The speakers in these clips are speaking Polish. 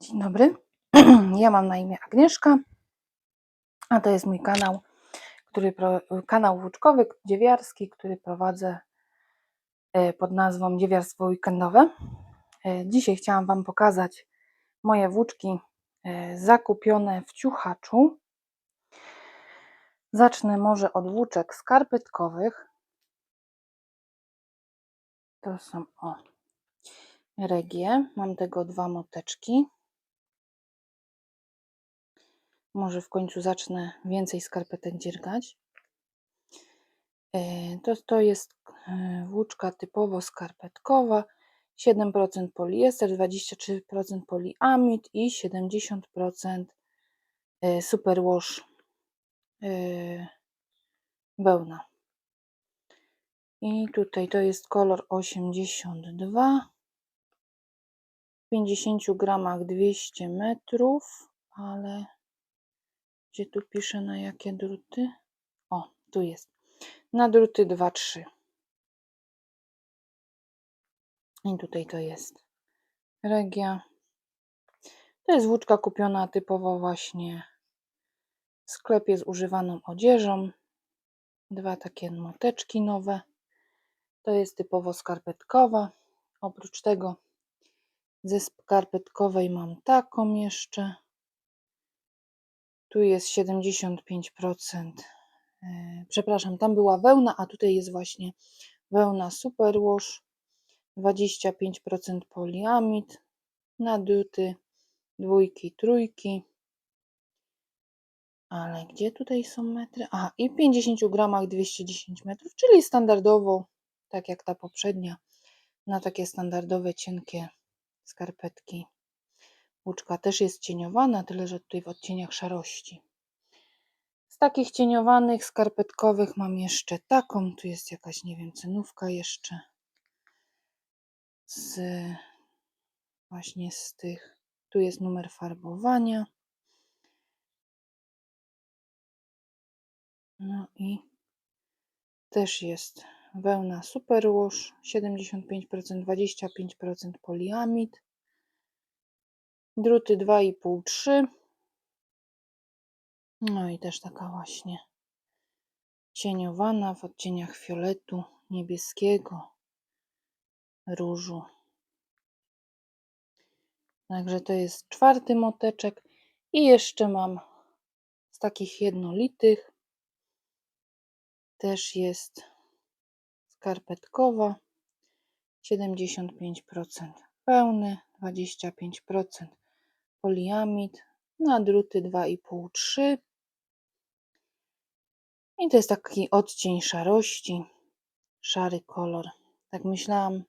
Dzień dobry. Ja mam na imię Agnieszka, a to jest mój kanał, który kanał włóczkowy, dziewiarski, który prowadzę e, pod nazwą Dziewiarstwo Weekendowe. E, Dzisiaj chciałam Wam pokazać moje włóczki e, zakupione w ciuchaczu. Zacznę może od włóczek skarpetkowych. To są o regie. Mam tego dwa moteczki. Może w końcu zacznę więcej skarpetek dziergać. E, To, to jest e, włóczka typowo skarpetkowa. 7% poliester, 23% poliamid i 70% e, superwash wełna. I tutaj to jest kolor 82. W 50 gramach 200 metrów, ale gdzie tu pisze na jakie druty? O, tu jest. Na druty 2-3. I tutaj to jest regia. To jest włóczka kupiona typowo właśnie w sklepie z używaną odzieżą. Dwa takie moteczki nowe. To jest typowo skarpetkowa. Oprócz tego ze skarpetkowej mam taką jeszcze. Tu jest 75%. e, Przepraszam, tam była wełna, a tutaj jest właśnie wełna superwash. 25% poliamid, nadruty, dwójki, trójki. Ale gdzie tutaj są metry? Aha, i w 50 gramach 210 metrów, czyli standardowo, tak jak ta poprzednia, na takie standardowe, cienkie skarpetki. Łuczka też jest cieniowana, tyle że tutaj w odcieniach szarości. Z takich cieniowanych, skarpetkowych mam jeszcze taką, tu jest jakaś, nie wiem, cenówka jeszcze. Z właśnie z tych, tu jest numer farbowania. No i też jest wełna superwash 75%, 25% poliamid. Druty 2,5-3. No i też taka właśnie cieniowana w odcieniach fioletu, niebieskiego, różu. Także to jest czwarty moteczek. I jeszcze mam z takich jednolitych. Też jest skarpetkowa. 75% pełny, 25% poliamid, na druty 2,5-3. I to jest taki odcień szarości, szary kolor. Tak myślałam,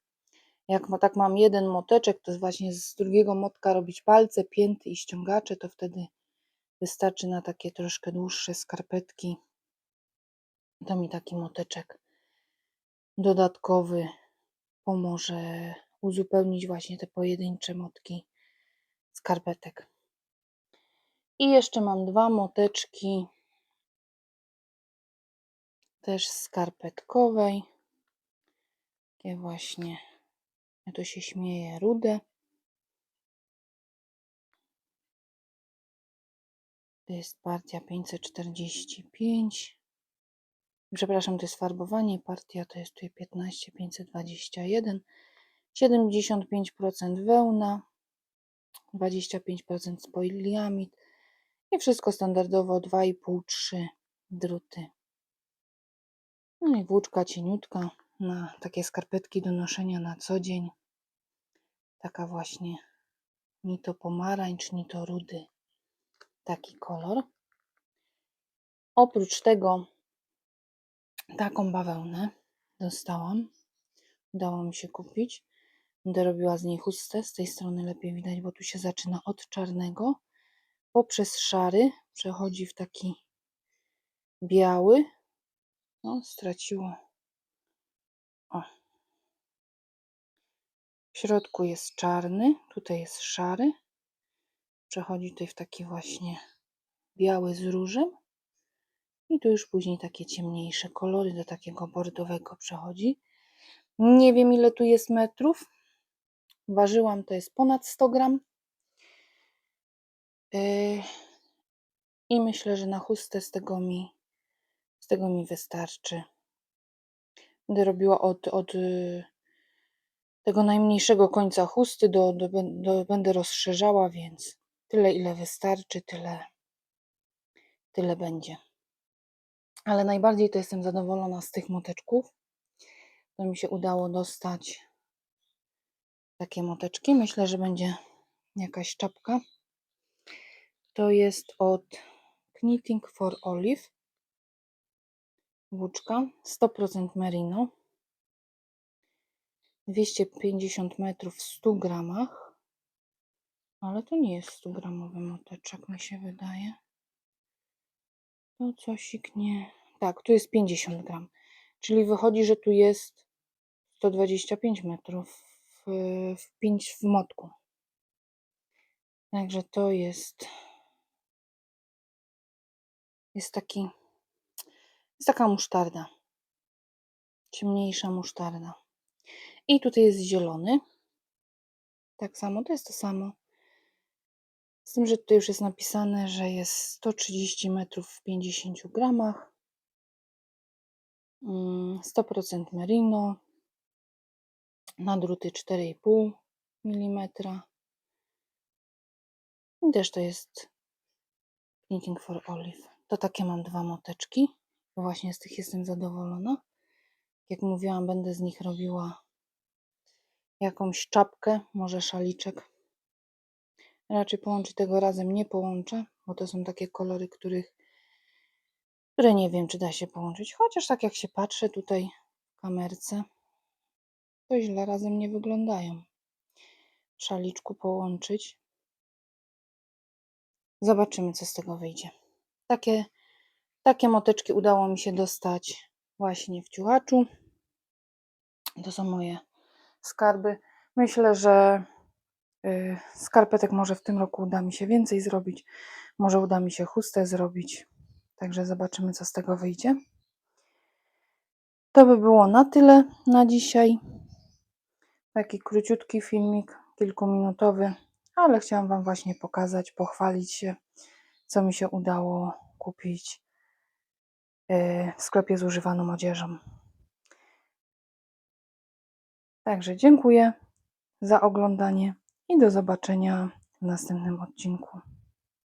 jak ma, tak mam jeden moteczek, to właśnie z drugiego motka robić palce, pięty i ściągacze, to wtedy wystarczy na takie troszkę dłuższe skarpetki. To mi taki moteczek dodatkowy pomoże uzupełnić właśnie te pojedyncze motki skarpetek. I jeszcze mam dwa moteczki też skarpetkowej. Takie właśnie, ja to się śmieje, rude. To jest partia 545. Przepraszam, to jest farbowanie. Partia to jest tutaj 15, 521. 75% wełna, 25% spoiliamid i wszystko standardowo 2,5-3 druty. No i włóczka cieniutka na takie skarpetki do noszenia na co dzień. Taka właśnie ni to pomarańcz, ni to rudy. Taki kolor. Oprócz tego taką bawełnę dostałam. Udało mi się kupić. Będę robiła z niej chustę. Z tej strony lepiej widać, bo tu się zaczyna od czarnego. Poprzez szary przechodzi w taki biały. No, straciło. O. W środku jest czarny, tutaj jest szary. Przechodzi tutaj w taki właśnie biały z różem. I tu już później takie ciemniejsze kolory do takiego bordowego przechodzi. Nie wiem ile tu jest metrów. Ważyłam, to jest ponad 100 gram. Yy, I myślę, że na chustę z tego mi, z tego mi wystarczy. Będę robiła od, od y, tego najmniejszego końca chusty do, do, do, będę rozszerzała, więc tyle ile wystarczy, tyle, tyle będzie. Ale najbardziej to jestem zadowolona z tych moteczków. To mi się udało dostać takie moteczki. Myślę, że będzie jakaś czapka. To jest od Knitting for Olive. Włóczka 100% merino. 250 metrów w 100 gramach. Ale to nie jest 100 gramowy moteczek, mi się wydaje. To cosik nie. Tak, tu jest 50 gram. Czyli wychodzi, że tu jest 125 metrów w, w, pięć, w motku. Także to jest. Jest taki. Jest taka musztarda. Ciemniejsza musztarda. I tutaj jest zielony. Tak samo, to jest to samo. Z tym, że tutaj już jest napisane, że jest 130 metrów w 50 gramach. Mm, 100% merino. Na druty 4,5 mm. I też to jest Knitting for Olive. To takie mam dwa moteczki. Właśnie z tych jestem zadowolona. Jak mówiłam, będę z nich robiła jakąś czapkę, może szaliczek. Raczej połączyć tego razem nie połączę, bo to są takie kolory, których, które nie wiem, czy da się połączyć. Chociaż tak jak się patrzę tutaj w kamerce, to źle razem nie wyglądają. Szaliczku połączyć. Zobaczymy, co z tego wyjdzie. Takie, takie moteczki udało mi się dostać właśnie w ciuchaczu. To są moje skarby. Myślę, że y, skarpetek może w tym roku uda mi się więcej zrobić. Może uda mi się chustę zrobić. Także zobaczymy, co z tego wyjdzie. To by było na tyle na dzisiaj. Taki króciutki filmik, kilkuminutowy, ale chciałam Wam właśnie pokazać, pochwalić się, co mi się udało kupić y, w sklepie z używaną odzieżą. Także dziękuję za oglądanie i do zobaczenia w następnym odcinku.